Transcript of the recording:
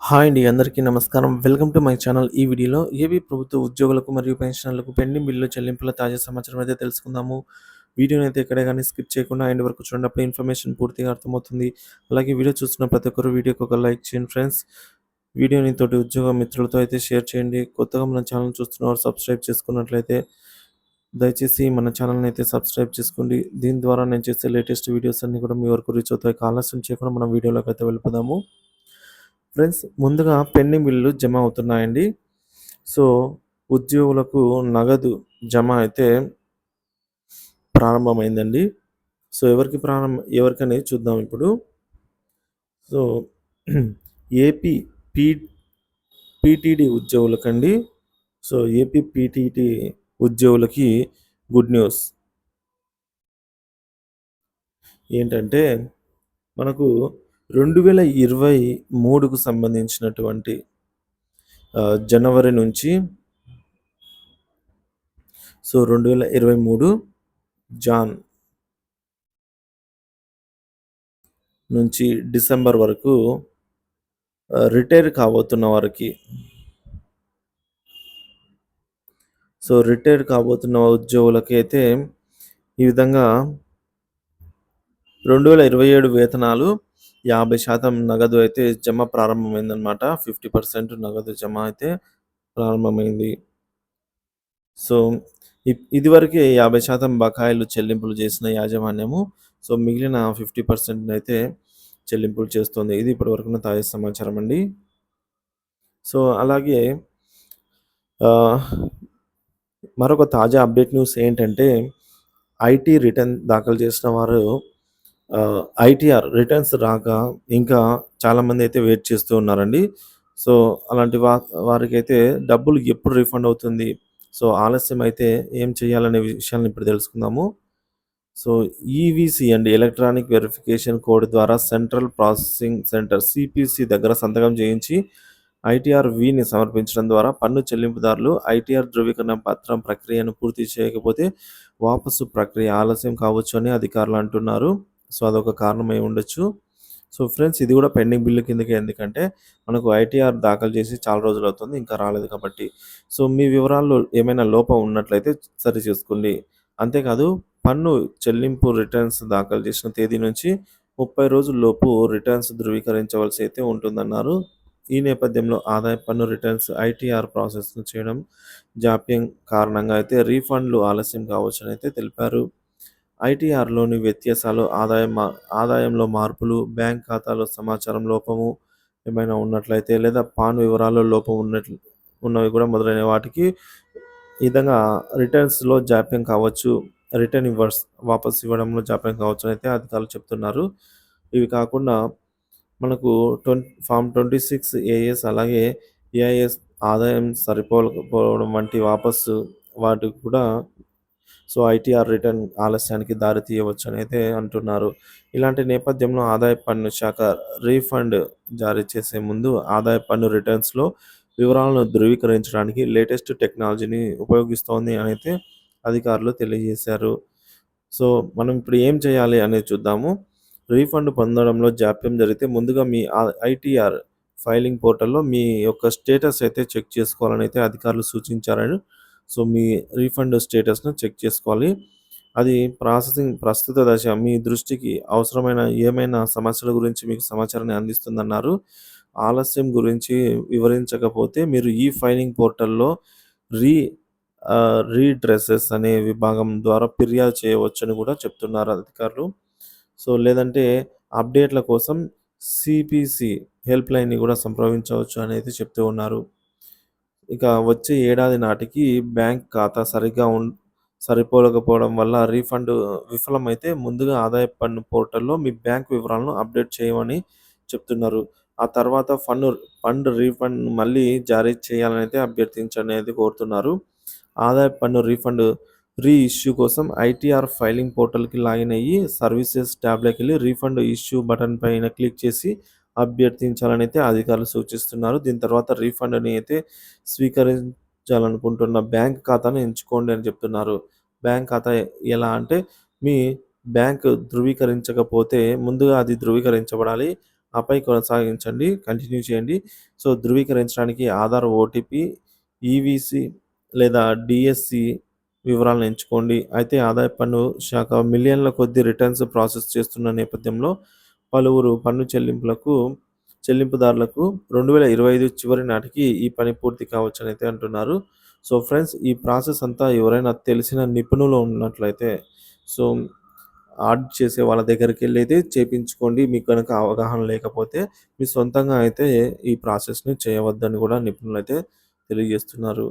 Hi అండి. అందరికీ నమస్కారం. Welcome to my channel. ఈ వీడియోలో ఏపీ ప్రభుత్వ ఉద్యోగులకు మరియు పెన్షనర్లకు పెండింగ్ బిల్లు చెల్లింపుల తాజా సమాచారం అయితే తెలుసుకుందాము. వీడియోనైతే ఎక్కడ కానీ స్కిప్ చేయకుండా ఎండ్ వరకు చూడండి. ఇన్ఫర్మేషన్ పూర్తిగా అర్థమవుతుంది. అలాగే వీడియో చూస్తున్న ప్రతి ఒక్కరు వీడియోకి ఒక లైక్ చేయండి ఫ్రెండ్స్. వీడియోని తోటి ఉద్యోగ మిత్రులతో అయితే షేర్ చేయండి. కొత్తగా మన ఛానల్ చూస్తున్నవారు సబ్స్క్రైబ్ చేసుకున్నట్లయితే దయచేసి మన ఛానల్‌ని అయితే సబ్స్క్రైబ్ చేసుకోండి. దీని ద్వారా నేను చేసే లేటెస్ట్ వీడియోస్ అన్నీ కూడా మీ వరకు రీచ్ అవుతాయి. ఆలస్యం చేయకుండా మనం వీడియోలోకి అయితే వెళ్ళిపోదాము. ఫ్రెండ్స్ ముందుగా పెండింగ్ బిల్లులు జమ అవుతున్నాయండి. సో, ఉద్యోగులకు నగదు జమ అయితే ప్రారంభమైందండి. సో, ఎవరికి ప్రారంభం ఎవరికనేది చూద్దాం ఇప్పుడు. సో, ఏపీ పీ పీటీడీ ఉద్యోగులకండి. సో, ఏపీ పీటీటీ ఉద్యోగులకి గుడ్ న్యూస్. ఏంటంటే మనకు 2023కు సంబంధించినటువంటి జనవరి నుంచి సో, 2023 జాన్ నుంచి డిసెంబర్ వరకు రిటైర్ కాబోతున్న వారికి సో, రిటైర్ కాబోతున్న ఉద్యోగులకైతే ఈ విధంగా 2027 వేతనాలు 50% నగదు అయితే జమ ప్రారంభమైందనమాట. 50% నగదు జమ అయితే ప్రారంభమైంది. సో, ఇదివరకే 50% బకాయిలు చెల్లింపులు చేసిన యాజమాన్యము సో, మిగిలిన 50% అయితే చెల్లింపులు చేస్తుంది. ఇది ఇప్పటివరకున్న తాజా సమాచారం అండి. సో, అలాగే మరొక తాజా అప్డేట్ న్యూస్ ఏంటంటే ఐటీ రిటర్న్ దాఖలు చేసిన వారు ఐటీఆర్ రిటర్న్స్ రాక ఇంకా చాలామంది అయితే వెయిట్ చేస్తూ ఉన్నారండి. సో, అలాంటి వా వారికైతే డబ్బులు ఎప్పుడు రిఫండ్ అవుతుంది? సో, ఆలస్యం అయితే ఏం చేయాలనే విషయాలను ఇప్పుడు తెలుసుకుందాము. సో, ఈవీసీ అండి ఎలక్ట్రానిక్ వెరిఫికేషన్ కోడ్ ద్వారా సెంట్రల్ ప్రాసెసింగ్ సెంటర్ సీపీసీ దగ్గర సంతకం చేయించి ఐటీఆర్ వీని సమర్పించడం ద్వారా పన్ను చెల్లింపుదారులు ఐటీఆర్ ధృవీకరణ పత్రం ప్రక్రియను పూర్తి చేయకపోతే వాపసు ప్రక్రియ ఆలస్యం కావచ్చు అని అధికారులు అంటున్నారు. సో, అదొక కారణమై ఉండొచ్చు. సో, ఫ్రెండ్స్ ఇది కూడా పెండింగ్ బిల్లు కిందకే ఎందుకంటే మనకు ఐటీఆర్ దాఖలు చేసి చాలా రోజులు అవుతుంది ఇంకా రాలేదు కాబట్టి. సో, మీ వివరాల్లో ఏమైనా లోపం ఉన్నట్లయితే సరి చేసుకోండి అంతేకాదు పన్ను చెల్లింపు రిటర్న్స్ దాఖలు చేసిన తేదీ నుంచి 30 రోజుల్లోపు రిటర్న్స్ ధృవీకరించవలసి అయితే ఉంటుందన్నారు. ఈ నేపథ్యంలో ఆదాయ పన్ను రిటర్న్స్ ఐటీఆర్ ప్రాసెస్‌ను చేయడం జాప్యం కారణంగా అయితే రీఫండ్‌లు ఆలస్యం కావచ్చని అయితే తెలిపారు. ఐటీఆర్‌లోని వ్యత్యాసాలు ఆదాయం మా ఆదాయంలో మార్పులు, బ్యాంక్ ఖాతాలో సమాచారం లోపము ఏమైనా ఉన్నట్లయితే లేదా పాన్ వివరాల్లో లోపం ఉన్నట్లు ఉన్నవి కూడా మొదలైన వాటికి ఈ విధంగా రిటర్న్స్‌లో జాప్యం కావచ్చు. రిటర్న్ ఇవ్వర్స్ వాపస్ ఇవ్వడంలో జాప్యం కావచ్చని అయితే అధికారులు చెప్తున్నారు. ఇవి కాకుండా మనకు twenty form twenty six AS అలాగే ఏఐఎస్ ఆదాయం సరిపోలకపోవడం వంటి వాపసు వాటికి కూడా సో, ఐటీఆర్ రిటర్న్ ఆలస్యానికి దారి తీయవచ్చని అయితే అంటున్నారు. ఇలాంటి నేపథ్యంలో ఆదాయ పన్ను శాఖ రీఫండ్ జారీ చేసే ముందు ఆదాయ పన్ను రిటర్న్స్‌లో వివరాలను ధృవీకరించడానికి లేటెస్ట్ టెక్నాలజీని ఉపయోగిస్తోంది అని అయితే అధికారులు తెలియజేశారు. సో, మనం ఇప్పుడు ఏం చేయాలి అనేది చూద్దాము. రీఫండ్ పొందడంలో జాప్యం జరిగితే ముందుగా మీ ఐటీఆర్ ఫైలింగ్ పోర్టల్‌లో మీ యొక్క స్టేటస్ అయితే చెక్ చేసుకోవాలని అయితే అధికారులు సూచించారని. సో, మీ రీఫండ్ స్టేటస్‌ను చెక్ చేసుకోవాలి. అది ప్రాసెసింగ్ ప్రస్తుత దశ మీ దృష్టికి అవసరమైన ఏమైనా సమస్యల గురించి మీకు సమాచారాన్ని అందిస్తుందన్నారు. ఆలస్యం గురించి వివరించకపోతే మీరు ఈ ఫైలింగ్ పోర్టల్‌లో రీ రీడ్రెస్సెస్ రీడ్రెసెస్ అనే విభాగం ద్వారా ఫిర్యాదు చేయవచ్చని కూడా చెప్తున్నారు అధికారులు. సో, లేదంటే అప్డేట్‌ల కోసం సీపీసీ హెల్ప్‌లైన్‌ని కూడా సంప్రదించవచ్చు అనేది చెప్తూ ఉన్నారు. ఇక వచ్చే ఏడాది నాటికి బ్యాంక్ ఖాతా సరిగ్గా ఉం సరిపోలకపోవడం వల్ల రీఫండ్ విఫలమైతే ముందుగా ఆదాయ పన్ను పోర్టల్‌లో మీ బ్యాంక్ వివరాలను అప్డేట్ చేయమని చెప్తున్నారు. ఆ తర్వాత ఫండ్ ఫండ్ రీఫండ్ మళ్ళీ జారీ చేయాలని అయితే అభ్యర్థించండి అయితే కోరుతున్నారు. ఆదాయ పన్ను రీఫండ్ రీ ఇష్యూ కోసం ఐటీఆర్ ఫైలింగ్ పోర్టల్‌కి లాగిన్ అయ్యి సర్వీసెస్ ట్యాబ్‌లోకెళ్ళి రీఫండ్ ఇష్యూ బటన్ పైన క్లిక్ చేసి అభ్యర్థించాలని అయితే అధికారులు సూచిస్తున్నారు. దీని తర్వాత రీఫండ్‌ని అయితే స్వీకరించాలనుకుంటున్న బ్యాంక్ ఖాతాను ఎంచుకోండి అని చెప్తున్నారు. బ్యాంక్ ఖాతా ఎలా అంటే మీ బ్యాంక్ ధృవీకరించకపోతే ముందుగా అది ధృవీకరించబడాలి. ఆపై కొనసాగించండి. కంటిన్యూ చేయండి. సో, ధృవీకరించడానికి ఆధార్ ఓటీపీ, ఈవీసీ లేదా డిఎస్సి వివరాలను ఎంచుకోండి. అయితే ఆదాయపు పన్ను శాఖ మిలియన్ల కొద్ది రిటర్న్స్ ప్రాసెస్ చేస్తున్న నేపథ్యంలో పలువురు పన్ను చెల్లింపులకు చెల్లింపుదారులకు 2025 చివరి నాటికి ఈ పని పూర్తి కావచ్చనైతే అంటున్నారు. సో, ఫ్రెండ్స్ ఈ ప్రాసెస్ అంతా ఎవరైనా తెలిసిన నిపుణులు ఉన్నట్లయితే సో, ఆడిట్ చేసే వాళ్ళ దగ్గరికి వెళ్ళి అయితే చేపించుకోండి. మీకు కనుక అవగాహన లేకపోతే మీ సొంతంగా అయితే ఈ ప్రాసెస్‌ని చేయవద్దని కూడా నిపుణులు అయితే తెలియజేస్తున్నారు.